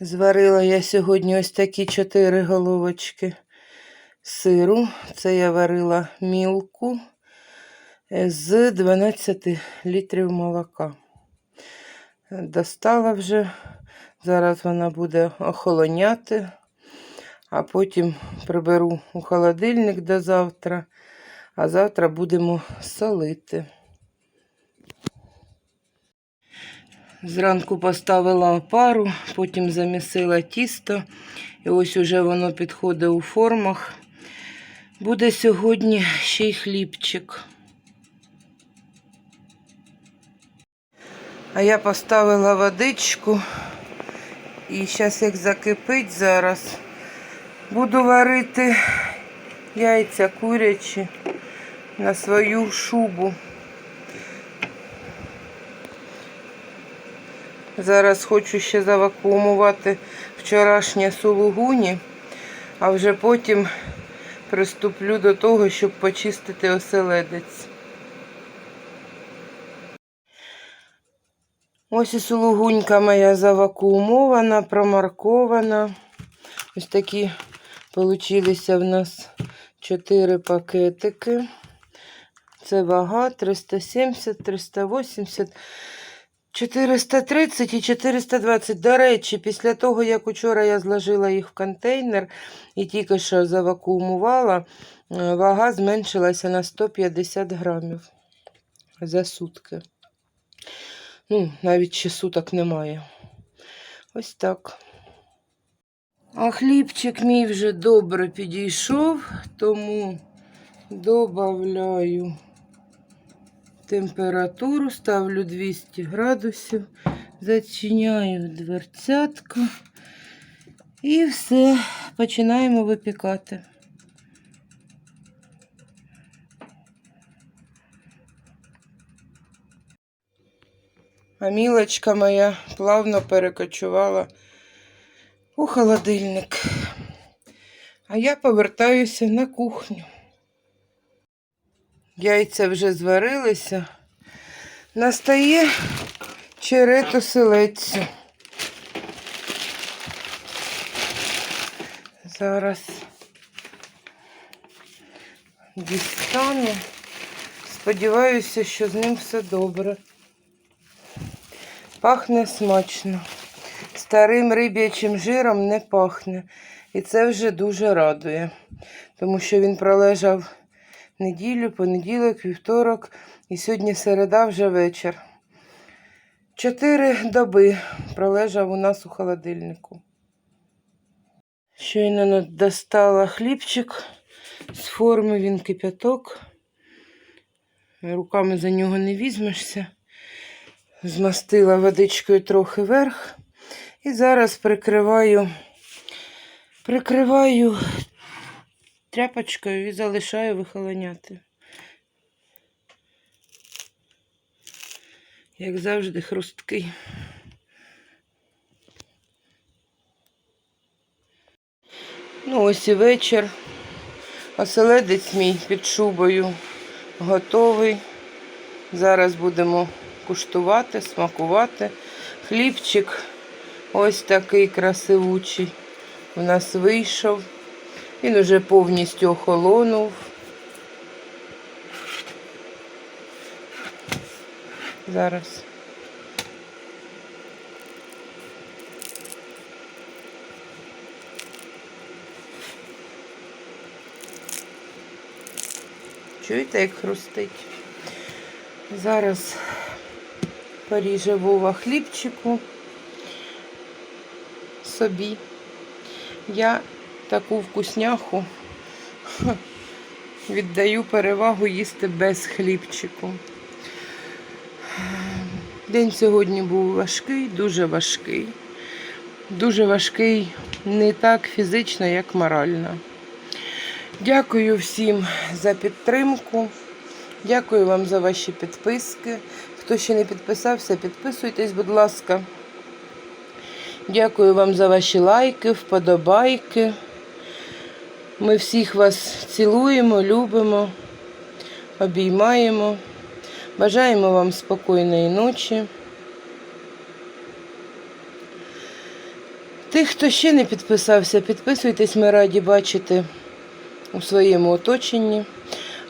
Зварила я сьогодні ось такі чотири головочки сиру. Це я варила мілку е, з 12 літрів молока. Достала вже, зараз вона буде охолоняти, а потім приберу у холодильник до завтра, а завтра будемо солити. Зранку поставила опару, потім замісила тісто. І ось уже воно підходить у формах. Буде сьогодні ще й хлібчик. А я поставила водичку. І зараз, як закипить зараз, буду варити яйця курячі на свою шубу. Зараз хочу ще завакуумувати вчорашнє сулугуні, а вже потім приступлю до того, щоб почистити оселедець. Ось і сулугунька моя завакуумована, промаркована. Ось такі получилися в нас 4 пакетики. Це вага 370, 380. 430 і 420. До речі, після того, як учора я зложила їх в контейнер і тільки що завакуумувала, е, вага зменшилася на 150 грамів за сутки. Ну, навіть ще суток немає. Ось так. А хлібчик мій вже добре підійшов, тому додаю температуру, ставлю 200 градусів, зачиняю дверцятку і все, починаємо випікати. А мілочка моя плавно перекочувала у холодильник. А я повертаюся на кухню. Яйця вже зварилися. Настає черед оселедцю. Зараз дістану. Сподіваюся, що з ним все добре. Пахне смачно. Старим риб'ячим жиром не пахне. І це вже дуже радує, тому що він пролежав неділю, понеділок, вівторок і сьогодні середа вже вечір. Чотири доби пролежав у нас у холодильнику. Щойно достала хлібчик з форми, він кип'яток. Руками за нього не візьмешся. Змастила водичкою трохи верх. І зараз прикриваю, прикриваю тряпочкою і залишаю вихолоняти. Як завжди, хрусткий. Ну, ось і вечір. Оселедець мій під шубою готовий. Зараз будемо куштувати, смакувати. Хлібчик ось такий красивучий у нас вийшов. Він уже повністю охолонув. Зараз. Чуєте, як хрустить? Зараз поріже Вова хлібчику собі. Я таку вкусняху віддаю перевагу їсти без хлібчику. День сьогодні був важкий, дуже важкий. Дуже важкий не так фізично, як морально. Дякую всім за підтримку. Дякую вам за ваші підписки. Хто ще не підписався, підписуйтесь, будь ласка. Дякую вам за ваші лайки, вподобайки. Ми всіх вас цілуємо, любимо, обіймаємо. Бажаємо вам спокійної ночі. Тих, хто ще не підписався, підписуйтесь, ми раді бачити у своєму оточенні.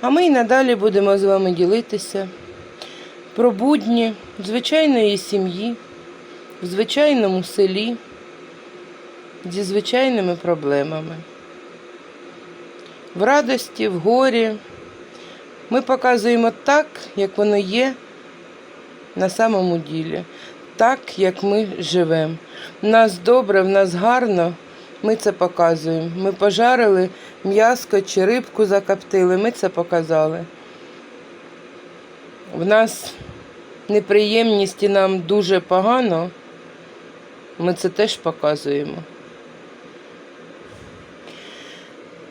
А ми й надалі будемо з вами ділитися про будні звичайної сім'ї, в звичайному селі, зі звичайними проблемами. В радості, в горі. Ми показуємо так, як воно є на самому ділі, так, як ми живемо. В нас добре, в нас гарно, ми це показуємо. Ми пожарили м'яско чи рибку закоптили, ми це показали. В нас неприємність і нам дуже погано, ми це теж показуємо.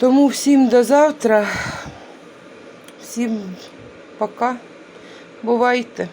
Тому всім до завтра, всім пока, бувайте.